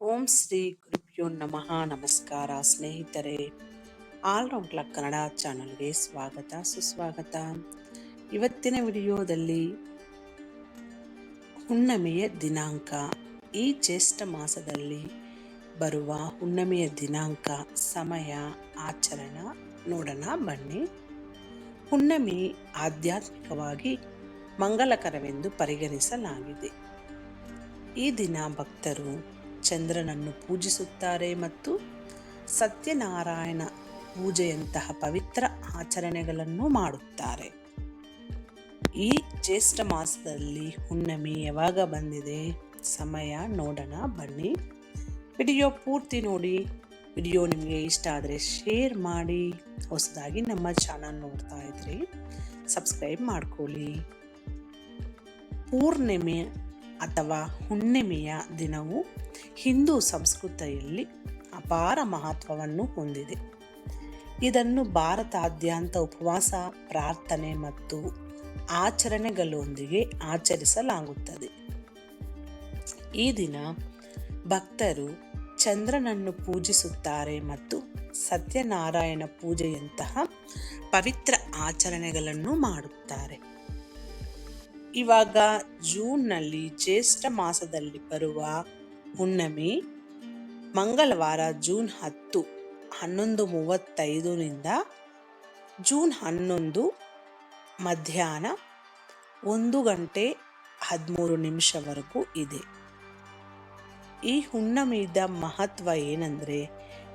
ಓಂ ಶ್ರೀ ಗುರುಭ್ಯೋ ನಮಃ. ನಮಸ್ಕಾರ ಸ್ನೇಹಿತರೆ. ಆಲ್ರೌಂಡ್ ಕ್ಲಬ್ ಕನ್ನಡ ಚಾನಲ್ಗೆ ಸ್ವಾಗತ, ಸುಸ್ವಾಗತ. ಇವತ್ತಿನ ವಿಡಿಯೋದಲ್ಲಿ ಹುಣ್ಣಮೆಯ ದಿನಾಂಕ. ಈ ಜ್ಯೇಷ್ಠ ಮಾಸದಲ್ಲಿ ಬರುವ ಹುಣ್ಣಮೆಯ ದಿನಾಂಕ, ಸಮಯ, ಆಚರಣ ನೋಡೋಣ ಬನ್ನಿ. ಹುಣ್ಣಮೆ ಆಧ್ಯಾತ್ಮಿಕವಾಗಿ ಮಂಗಳಕರವೆಂದು ಪರಿಗಣಿಸಲಾಗಿದೆ. ಈ ದಿನ ಭಕ್ತರು ಚಂದ್ರನನ್ನು ಪೂಜಿಸುತ್ತಾರೆ ಮತ್ತು ಸತ್ಯನಾರಾಯಣ ಪೂಜೆಯಂತಹ ಪವಿತ್ರ ಆಚರಣೆಗಳನ್ನು ಮಾಡುತ್ತಾರೆ. ಈ ಜ್ಯೇಷ್ಠ ಮಾಸದಲ್ಲಿ ಹುಣ್ಣಿಮೆ ಯಾವಾಗ ಬಂದಿದೆ? ಸಮಯ ನೋಡೋಣ, ಬನ್ನಿ. ವಿಡಿಯೋ ಪೂರ್ತಿ ನೋಡಿ. ವಿಡಿಯೋ ನಿಮಗೆ ಇಷ್ಟ ಆದರೆ ಶೇರ್ ಮಾಡಿ. ಹೊಸದಾಗಿ ನಮ್ಮ ಚಾನಲ್ ನೋಡ್ತಾ ಇದ್ರಿ ಸಬ್ಸ್ಕ್ರೈಬ್ ಮಾಡ್ಕೊಳ್ಳಿ. ಪೂರ್ಣಿಮೆ ಅಥವಾ ಹುಣ್ಣಿಮೆಯ ದಿನವು ಹಿಂದೂ ಸಂಸ್ಕೃತಿಯಲ್ಲಿ ಅಪಾರ ಮಹತ್ವವನ್ನು ಹೊಂದಿದೆ. ಇದನ್ನು ಭಾರತಾದ್ಯಂತ ಉಪವಾಸ, ಪ್ರಾರ್ಥನೆ ಮತ್ತು ಆಚರಣೆಗಳೊಂದಿಗೆ ಆಚರಿಸಲಾಗುತ್ತದೆ. ಈ ದಿನ ಭಕ್ತರು ಚಂದ್ರನನ್ನು ಪೂಜಿಸುತ್ತಾರೆ ಮತ್ತು ಸತ್ಯನಾರಾಯಣ ಪೂಜೆಯಂತಹ ಪವಿತ್ರ ಆಚರಣೆಗಳನ್ನು ಮಾಡುತ್ತಾರೆ. ಇವಾಗ ಜೂನ್ನಲ್ಲಿ ಜ್ಯೇಷ್ಠ ಮಾಸದಲ್ಲಿ ಬರುವ ಹುಣ್ಣಿಮೆ ಮಂಗಳವಾರ ಜೂನ್ ಹತ್ತು, ಹನ್ನೊಂದು ಮೂವತ್ತೈದರಿಂದ ಜೂನ್ ಹನ್ನೊಂದು ಮಧ್ಯಾಹ್ನ ಒಂದು ಗಂಟೆ ಹದಿಮೂರು ನಿಮಿಷವರೆಗೂ ಇದೆ. ಈ ಹುಣ್ಣಿಮೆಯ ಮಹತ್ವ ಏನಂದರೆ,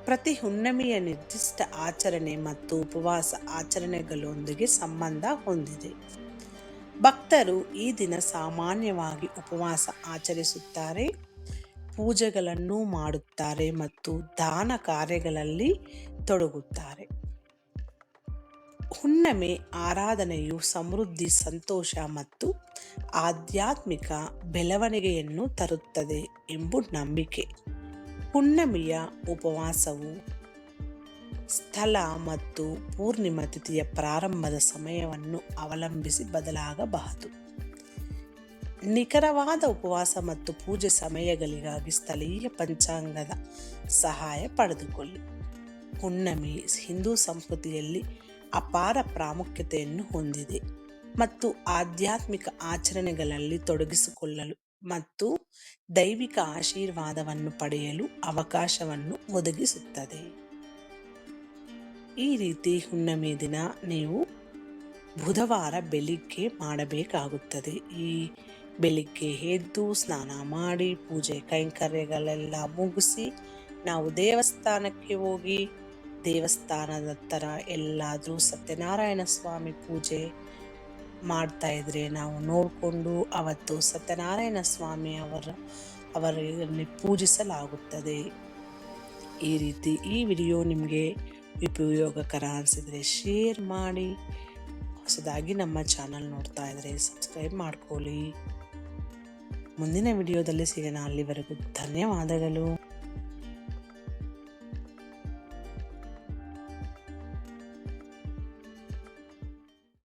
ಪ್ರತಿ ಹುಣ್ಣಮಿಯ ನಿರ್ದಿಷ್ಟ ಆಚರಣೆ ಮತ್ತು ಉಪವಾಸ ಆಚರಣೆಗಳೊಂದಿಗೆ ಸಂಬಂಧ ಹೊಂದಿದೆ. ಭಕ್ತರು ಈ ದಿನ ಸಾಮಾನ್ಯವಾಗಿ ಉಪವಾಸ ಆಚರಿಸುತ್ತಾರೆ, ಪೂಜೆಗಳನ್ನು ಮಾಡುತ್ತಾರೆ ಮತ್ತು ದಾನ ಕಾರ್ಯಗಳಲ್ಲಿ ತೊಡಗುತ್ತಾರೆ. ಹುಣ್ಣಿಮೆ ಆರಾಧನೆಯು ಸಮೃದ್ಧಿ, ಸಂತೋಷ ಮತ್ತು ಆಧ್ಯಾತ್ಮಿಕ ಬೆಳವಣಿಗೆಯನ್ನು ತರುತ್ತದೆ ಎಂಬ ನಂಬಿಕೆ. ಹುಣ್ಣಿಮೆಯ ಉಪವಾಸವು ಸ್ಥಳ ಮತ್ತು ಪೂರ್ಣಿಮ ತಿಥಿಯ ಪ್ರಾರಂಭದ ಸಮಯವನ್ನು ಅವಲಂಬಿಸಿ ಬದಲಾಗಬಹುದು. ನಿಖರವಾದ ಉಪವಾಸ ಮತ್ತು ಪೂಜೆ ಸಮಯಗಳಿಗಾಗಿ ಸ್ಥಳೀಯ ಪಂಚಾಂಗದ ಸಹಾಯ ಪಡೆದುಕೊಳ್ಳಿ. ಹುಣ್ಣಮಿ ಹಿಂದೂ ಸಂಸ್ಕೃತಿಯಲ್ಲಿ ಅಪಾರ ಪ್ರಾಮುಖ್ಯತೆಯನ್ನು ಹೊಂದಿದೆ ಮತ್ತು ಆಧ್ಯಾತ್ಮಿಕ ಆಚರಣೆಗಳಲ್ಲಿ ತೊಡಗಿಸಿಕೊಳ್ಳಲು ಮತ್ತು ದೈವಿಕ ಆಶೀರ್ವಾದವನ್ನು ಪಡೆಯಲು ಅವಕಾಶವನ್ನು ಒದಗಿಸುತ್ತದೆ. ಈ ರೀತಿ ಹುಣ್ಣಿಮೆ ದಿನ ನೀವು ಬುಧವಾರ ಬೆಳಿಗ್ಗೆ ಮಾಡಬೇಕಾಗುತ್ತದೆ. ಈ ಬೆಳಿಗ್ಗೆ ಎದ್ದು ಸ್ನಾನ ಮಾಡಿ, ಪೂಜೆ ಕೈಂಕರ್ಯಗಳೆಲ್ಲ ಮುಗಿಸಿ ನಾವು ದೇವಸ್ಥಾನಕ್ಕೆ ಹೋಗಿ, ದೇವಸ್ಥಾನದ ಹತ್ತಿರ ಎಲ್ಲಾದರೂ ಸತ್ಯನಾರಾಯಣ ಸ್ವಾಮಿ ಪೂಜೆ ಮಾಡ್ತಾ ಇದ್ರೆ ನಾವು ನೋಡಿಕೊಂಡು ಅವತ್ತು ಸತ್ಯನಾರಾಯಣ ಸ್ವಾಮಿ ಅವರ, ಅವರಲ್ಲಿ ಪೂಜಿಸಲಾಗುತ್ತದೆ. ಈ ರೀತಿ ಈ ವಿಡಿಯೋ ನಿಮಗೆ ಉಪಯೋಗಕರ ಅನಿಸಿದರೆ ಶೇರ್ ಮಾಡಿ. ಹೊಸದಾಗಿ ನಮ್ಮ ಚಾನಲ್ ನೋಡ್ತಾ ಇದ್ರೆ ಸಬ್ಸ್ಕ್ರೈಬ್ ಮಾಡ್ಕೊಳ್ಳಿ. ಮುಂದಿನ ವಿಡಿಯೋದಲ್ಲಿ ಸಿಗೋಣ. ಅಲ್ಲಿವರೆಗೂ ಧನ್ಯವಾದಗಳು.